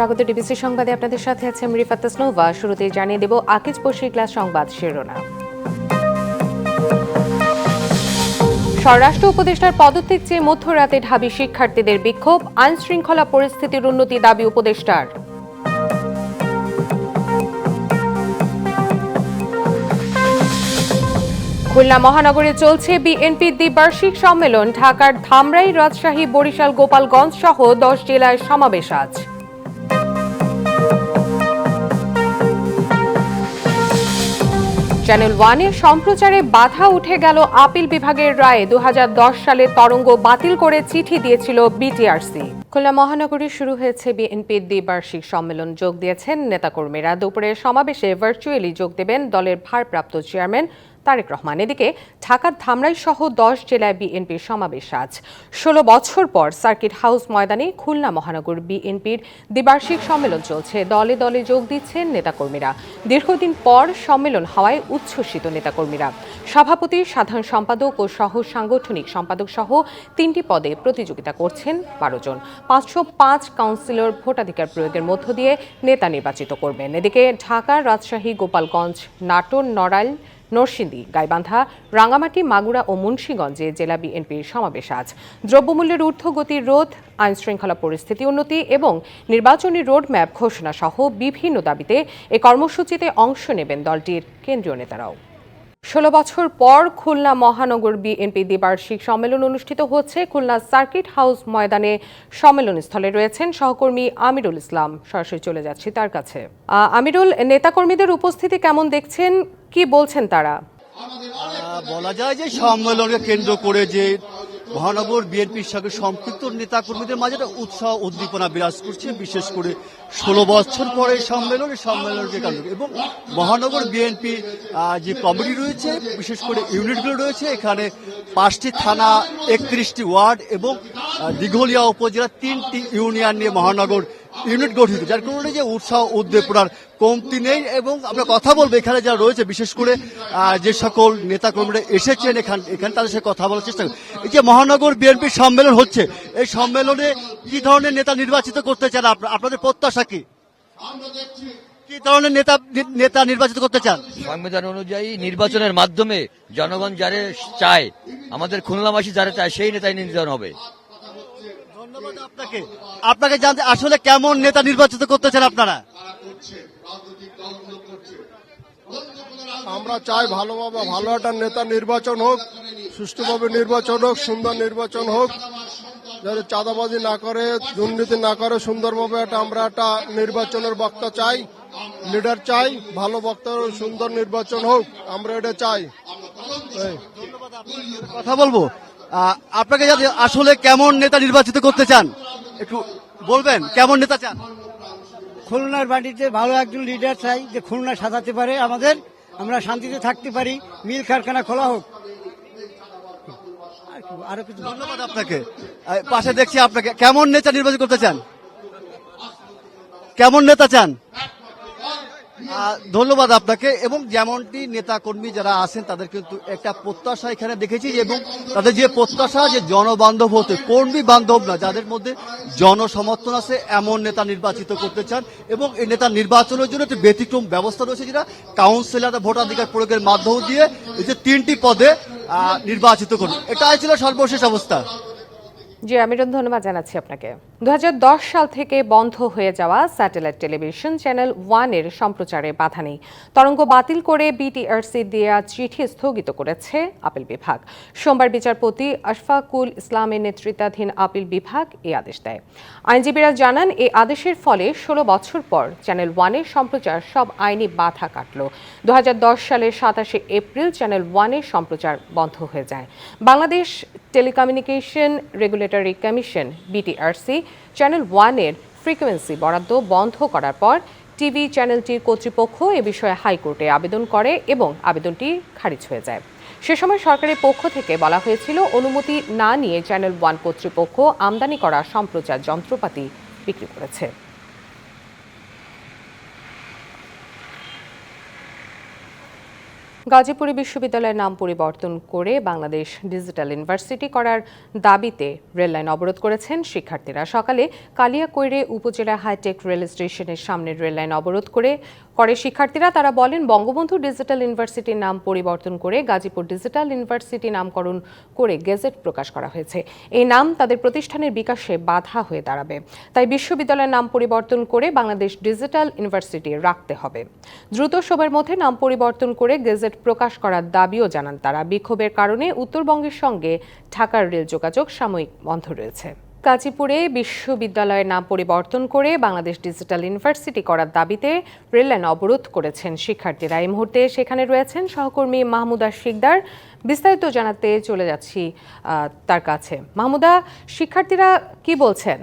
স্বাগত ডিবিসি সংবাদে। আপনাদের সাথে আছে আমি রিফাত তাসনোভা শুরুতে জানিয়ে দেব আকিজ পশি ক্লাস সংবাদ শিরোনাম। স্বরাষ্ট্র উপদেষ্টার পদত্যাগ চেয়ে মধ্যরাতে ঢাবি শিক্ষার্থীদের বিক্ষোভ আইন শৃঙ্খলা পরিস্থিতির উন্নতি দাবি উপদেষ্টার। খুলনা মহানগরে চলছে বিএনপি দ্বিবার্ষিক সম্মেলন। ঢাকার ধামরাই, রাজশাহী, বরিশাল, গোপালগঞ্জ সহ দশ জেলায় সমাবেশ আজ। চ্যানেল ওয়ানের সম্প্রচারে বাধা উঠে গেল আপিল বিভাগের রায়ে। দুহাজার দশ সালে তরঙ্গ বাতিল করে চিঠি দিয়েছিল বিটিআরসি খুলনা মহানগরী শুরু হয়েছে বিএনপির দ্বিবার্ষিক সম্মেলন। যোগ দিয়েছেন নেতাকর্মীরা। দুপুরে সমাবেশে ভার্চুয়ালি যোগ দেবেন দলের ভারপ্রাপ্ত চেয়ারম্যান তারেক রহমান। এদিকে ঢাকার ধামরাই সহ দশ জেলায় বিএনপির সমাবেশ আজ। ষোলো বছর পর সার্কিট হাউস ময়দানে খুলনা মহানগর বিএনপির দ্বিবার্ষিক সম্মেলন চলছে। দলে দলে যোগ দিচ্ছেন নেতাকর্মীরা। দীর্ঘদিন পর সম্মেলন হওয়ায় উচ্ছ্বসিত নেতাকর্মীরা। সভাপতি, সাধারণ সম্পাদক ও সহ সাংগঠনিক সম্পাদক সহ তিনটি পদে প্রতিযোগিতা করছেন বারো জন। পাঁচশো পাঁচ কাউন্সিলর ভোটাধিকার প্রয়োগের মধ্য দিয়ে নেতা নির্বাচিত করবেন। এদিকে ঢাকা রাজশাহী, গোপালগঞ্জ, নাটোর, নড়াইল নরসিংদী, গাইবান্ধা রাঙামাটি মাগুরা ও মুন্সীগঞ্জে জেলা বিএনপির সমাবেশ আজ। দ্রব্যমূল্যের ঊর্ধ্বগতির রোধ আইন শৃঙ্খলা পরিস্থিতি উন্নতি এবং নির্বাচনী রোডম্যাপ ঘোষণা সহ বিভিন্ন দাবিতে এ কর্মসূচিতে অংশ নেবেন দলটির কেন্দ্রীয় নেতারাও। ষোলো বছর পর খুলনা মহানগর বিএনপি দ্বিবার্ষিক সম্মেলন অনুষ্ঠিত হচ্ছে। খুলনা সার্কিট হাউস ময়দানে সম্মেলন স্থলে রয়েছেন সহকর্মী আমিরুল ইসলাম। সরাসরি চলে যাচ্ছি তার কাছে। আমিরুল, নেতাকর্মীদের উপস্থিতি কেমন দেখছেন? কি বলছেন তারা? বলা যায় যে সম্মেলনকে কেন্দ্র করে যে মহানগর বিএনপির সঙ্গে সম্পৃক্ত নেতা কর্মীদের মাঝে একটা উৎসাহ, উদ্দীপনা বিরাজ করছে, বিশেষ করে ষোলো বছর পরে সম্মেলন, সম্মেলনকে কেন্দ্র এবং মহানগর বিএনপি যে কমিটি রয়েছে, বিশেষ করে ইউনিটগুলো রয়েছে, এখানে পাঁচটি থানা, একত্রিশটি ওয়ার্ড এবং দিঘলিয়া উপজেলার তিনটি ইউনিয়ন নিয়ে মহানগর ইউনিট গঠিত, যার কারণে যে উৎসাহ, উদ্দীপনার কমতি নেই এবং আমরা কথা বলব এখানে যারা রয়েছে বিশেষ করে যে সকল নেতা কর্মীরা এসেছেন এখান এখানে তাদের সাথে কথা বলার চেষ্টা এই যে মহানগর বিএনপির সম্মেলন হচ্ছে এই সম্মেলনে কি ধরনের নেতা নির্বাচিত করতে চান? আপনাদের প্রত্যাশা কি? কি ধরনের নেতা নেতা নির্বাচিত করতে চান? সংবিধান অনুযায়ী নির্বাচনের মাধ্যমে জনগণ যারে চায় আমাদের খুলনাবাসী যারা চায় সেই নেতাই নির্বাচন হবে। ধন্যবাদ আপনাকে। আপনাকে জানতে আসলে কেমন নেতা নির্বাচিত করতে চান আপনারা? আমরা চাই ভালোভাবে ভালো একটা নেতা নির্বাচন হোক সুষ্ঠুভাবে নির্বাচন হোক সুন্দর নির্বাচন হোক যাতে চাঁদাবাজি না করে দুর্নীতি না করে সুন্দরভাবে একটা আমরা একটা নির্বাচনের বক্তা চাই লিডার চাই ভালো বক্তা সুন্দর নির্বাচন হোক আমরা এটা চাই। কথা বলব? আপনাকে যাতে আসলে কেমন নেতা নির্বাচিত করতে চান একটু বলবেন কেমন নেতা চান? খুলনার বাড়িতে ভালো একজন লিডার চাই যে খুলনা সাজাতে পারে আমাদের। আমরা শান্তিতে থাকতে পারি, মিল কারখানা খোলা হোক। আর কিছু ধন্যবাদ আপনাকে। পাশে দেখছি আপনাকে। কেমন নেতা নির্বাচন করতে চান? কেমন নেতা চান? ধন্যবাদ আপনাকে। এবং যেমনটি নেতা কর্মী যারা আছেন, তাদের কিন্তু একটা প্রত্যাশা এখানে দেখেছি এবং তাদের যে প্রত্যাশা যে জনবান্ধব হতে, কর্মী বান্ধব না, যাদের মধ্যে জনসমর্থন আছে, এমন নেতা নির্বাচিত করতে চান। এবং এই নেতা নির্বাচনের জন্য একটি ব্যতিক্রম ব্যবস্থা রয়েছে যেটা কাউন্সিলর ভোটাধিকার প্রয়োগের মাধ্যম দিয়ে এই যে তিনটি পদে নির্বাচিত করুন। এটাই ছিল সর্বশেষ অবস্থা। জি আমিরুল ধন্যবাদ জানাচ্ছি আপনাকে। দু হাজার দশ সাল থেকে বন্ধ হয়ে যাওয়া স্যাটেলাইট টেলিভিশন চ্যানেল ওয়ানের সম্প্রচারে বাধা নেই। তরঙ্গ বাতিল করে বিটিআরসি দেয়া চিঠি স্থগিত করেছে আপিল বিভাগ। সোমবার বিচারপতি আশফাকুল ইসলামের নেতৃত্বাধীন আপিল বিভাগ এই আদেশ দেয়। আইনজীবীরা জানান এই আদেশের ফলে ষোলো বছর পর চ্যানেল ওয়ানের সম্প্রচার সব আইনি বাধা কাটল। দু হাজার দশ সালের সাতাশে এপ্রিল চ্যানেল ওয়ানের সম্প্রচার বন্ধ হয়ে যায়। Bangladesh telecommunication regulatory commission, BTRC channel ওয়ানের ফ্রিকোয়েন্সি বরাদ্দ বন্ধ করার পর টিভি চ্যানেলটির কর্তৃপক্ষ এ বিষয়ে হাইকোর্টে আবেদন করে এবং আবেদনটি খারিজ হয়ে যায়। সে সময় সরকারের পক্ষ থেকে বলা হয়েছিল, অনুমতি না নিয়ে চ্যানেল ওয়ান কর্তৃপক্ষ আমদানি করা সম্প্রচার যন্ত্রপাতি বিক্রি করেছে। গাজীপুরে বিশ্ববিদ্যালয়ের নাম পরিবর্তন করে বাংলাদেশ ডিজিটাল ইউনিভার্সিটি করার দাবিতে রেললাইন অবরোধ করেছেন শিক্ষার্থীরা। সকালে কালিয়াকৈরে উপজেলা হাইটেক রেল স্টেশনের সামনে রেললাইন অবরোধ করে করে শিক্ষার্থীরা। তারা বলেন, বঙ্গবন্ধু ডিজিটাল ইউনিভার্সিটির নাম পরিবর্তন করে গাজীপুর ডিজিটাল ইউনিভার্সিটি নামকরণ করে গেজেট প্রকাশ করা হয়েছে। এই নাম তাদের প্রতিষ্ঠানের বিকাশে বাধা হয়ে দাঁড়াবে। তাই বিশ্ববিদ্যালয়ের নাম পরিবর্তন করে বাংলাদেশ ডিজিটাল ইউনিভার্সিটি রাখতে হবে। দ্রুত সময়ের মধ্যে নাম পরিবর্তন করে গেজেট প্রকাশ করার দাবিও জানান তারা। বিক্ষোভের কারণে উত্তরবঙ্গের সঙ্গে ঢাকার রেল যোগাযোগ সাময়িক বন্ধ রয়েছে। গাজীপুরে বিশ্ববিদ্যালয়ের নাম পরিবর্তন করে বাংলাদেশ ডিজিটাল ইউনিভার্সিটি করার দাবিতে রেললাইন অবরোধ করেছেন শিক্ষার্থীরা। এই মুহূর্তে সেখানে রয়েছেন সহকর্মী মাহমুদা শিকদার। বিস্তারিত জানাতে চলে যাচ্ছি তার কাছে। মাহমুদা, শিক্ষার্থীরা কি বলছেন?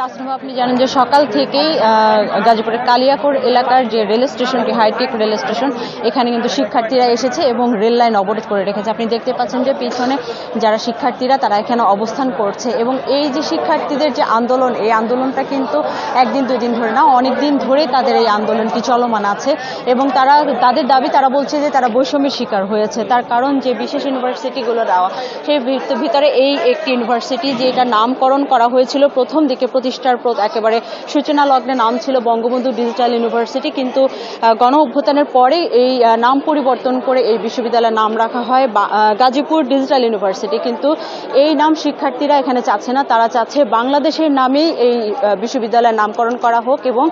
তাসনিমা আপনি জানেন যে সকাল থেকেই গাজীপুরের কালিয়াকোর এলাকার যে রেল স্টেশনটি হাইটেক রেল স্টেশন, এখানে কিন্তু শিক্ষার্থীরা এসেছে এবং রেল লাইন অবরোধ করে রেখেছে। আপনি দেখতে পাচ্ছেন যে পিছনে যারা শিক্ষার্থীরা, তারা এখানে অবস্থান করছে এবং এই যে শিক্ষার্থীদের যে আন্দোলন, এই আন্দোলনটা কিন্তু একদিন দুই দিন ধরে না অনেক দিন ধরে তাদের এই আন্দোলনটি চলমান আছে এবং তারা, তাদের দাবি, তারা বলছে যে তারা বৈষম্যের শিকার হয়েছে। তার কারণ যে বিশেষ ইউনিভার্সিটিগুলো দেওয়া, সেই ভিতরে এই একটি ইউনিভার্সিটি যেটা নামকরণ করা হয়েছিল প্রথম দিকে প্রতিষ্ঠার প্র- একেবারে সূচনা লগ্নে নাম ছিল বঙ্গবন্ধু ডিজিটাল ইউনিভার্সিটি, কিন্তু গণ অভ্যুত্থানের পরে এই নাম পরিবর্তন করে এই বিশ্ববিদ্যালয়ের নাম রাখা হয় গাজীপুর ডিজিটাল ইউনিভার্সিটি। কিন্তু এই নাম শিক্ষার্থীরা এখানে চাচ্ছে না, তারা চাচ্ছে বাংলাদেশের নামেই এই বিশ্ববিদ্যালয়ের নামকরণ করা হোক এবং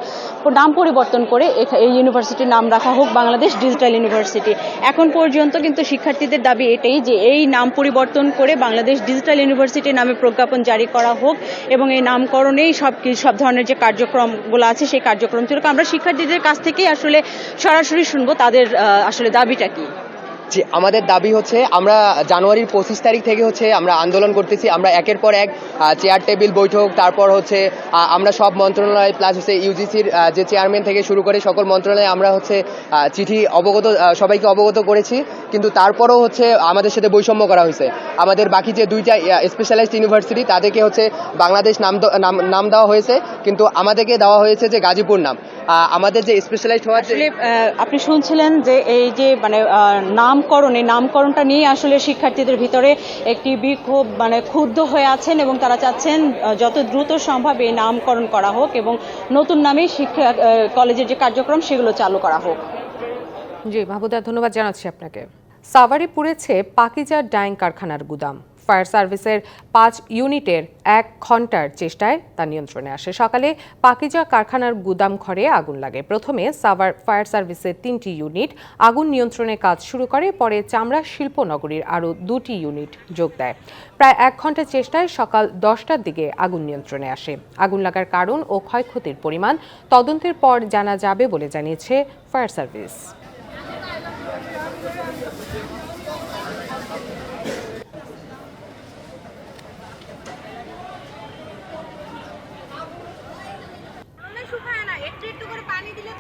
নাম পরিবর্তন করে এই ইউনিভার্সিটির নাম রাখা হোক বাংলাদেশ ডিজিটাল ইউনিভার্সিটি। এখন পর্যন্ত কিন্তু শিক্ষার্থীদের দাবি এটাই যে, এই নাম পরিবর্তন করে বাংলাদেশ ডিজিটাল ইউনিভার্সিটি নামে প্রজ্ঞাপন জারি করা হোক এবং এই নামকরণেই সব সব ধরনের যে কার্যক্রমগুলো আছে, সেই কার্যক্রম আমরা শিক্ষার্থীদের কাছ থেকেই আসলে সরাসরি শুনব। তাদের আসলে দাবিটা কি? জি আমাদের দাবি হচ্ছে আমরা জানুয়ারির পঁচিশ তারিখ থেকে হচ্ছে আমরা আন্দোলন করতেছি। আমরা একের পর এক চেয়ার টেবিল বৈঠক তারপর হচ্ছে আমরা সব মন্ত্রণালয় প্লাস হচ্ছে ইউজিসির যে চেয়ারম্যান থেকে শুরু করে সকল মন্ত্রণালয়ে আমরা হচ্ছে চিঠি অবগত সবাইকে অবগত করেছি। কিন্তু তারপরও হচ্ছে আমাদের সাথে বৈষম্য করা হয়েছে। আমাদের বাকি যে দুইটা স্পেশালাইজড ইউনিভার্সিটি তাদেরকে হচ্ছে বাংলাদেশ নাম নাম- নাম দেওয়া হয়েছে। কিন্তু আমাদেরকে দেওয়া হয়েছে যে গাজীপুর নাম। আমাদের যে স্পেশালাইজড হওয়ার আপনি শুনছিলেন যে এই যে মানে আহ, নামকরণ নামকরণটা নিয়ে আসলে শিক্ষার্থীদের ভিতরে একটি বিক্ষোভ মানে ক্ষুব্ধ হয়ে আছেন এবং তারা চাচ্ছেন যত দ্রুত সম্ভব এই নামকরণ করা হোক এবং নতুন নামে শিক্ষা কলেজের যে কার্যক্রম সেগুলো চালু করা হোক। জি, মাহবুদা, ধন্যবাদ জানাচ্ছি আপনাকে। সাভারে পুড়েছে পাকিজা ডাইং কারখানার গুদাম। ফায়ার সার্ভিসের পাঁচ ইউনিটের এক ঘণ্টার চেষ্টায় তা নিয়ন্ত্রণে আসে। সকালে পাকিজা কারখানার গুদাম ঘরে আগুন লাগে। প্রথমে সাভার ফায়ার সার্ভিসের তিনটি ইউনিট আগুন নিয়ন্ত্রণে কাজ শুরু করে, পরে চামড়া শিল্পনগরীর আরও দুটি ইউনিট যোগ দেয়। প্রায় এক ঘণ্টার চেষ্টায় সকাল দশটার দিকে আগুন নিয়ন্ত্রণে আসে। আগুন লাগার কারণ ও ক্ষয়ক্ষতির পরিমাণ তদন্তের পর জানা যাবে বলে জানিয়েছে ফায়ার সার্ভিস শুকায় না একটু একটু করে পানি দিলে